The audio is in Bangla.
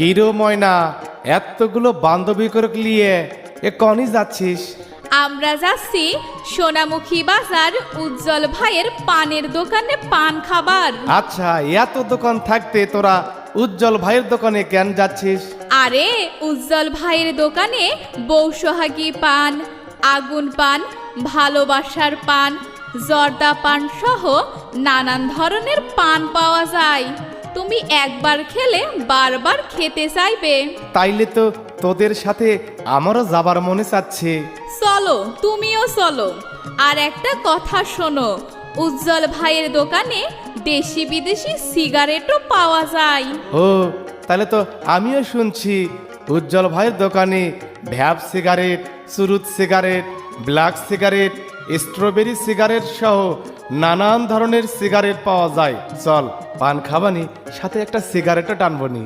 কিরো ময়না এতগুলো বান্ধবী করে নিয়ে এ কনি যাচ্ছিস? আমরা যাচ্ছি সোনামুখী বাজার উজ্জ্বল ভাইয়ের পানের দোকানে পান খাবার। আচ্ছা এত দোকান থাকতে তোরা উজ্জ্বল ভাইয়ের দোকানে কেন যাচ্ছিস? আরে উজ্জ্বল ভাইয়ের দোকানে বৌসহাগী পান আগুন পান ভালোবাসার পান জর্দা পান সহ নানান ধরনের পান পাওয়া যায়। তুমি একবার খেলে বারবার খেতে চাইবে। তাইলে তো তোদের সাথে আমারও যাবার মনে চাচ্ছে। চলো তুমিও চলো। আর একটা কথা শোনো উজ্জ্বল ভাইয়ের দোকানে দেশি বিদেশি সিগারেটও পাওয়া যায়। ও তাহলে তো আমিও শুনছি উজ্জ্বল ভাইয়ের দোকানে vape cigarette সুরুত cigarette black cigarette strawberry cigarette সহ নানান ধরনের সিগারেট পাওয়া যায়। চল, পান খাবানি, সাথে একটা সিগারেটও টানবনি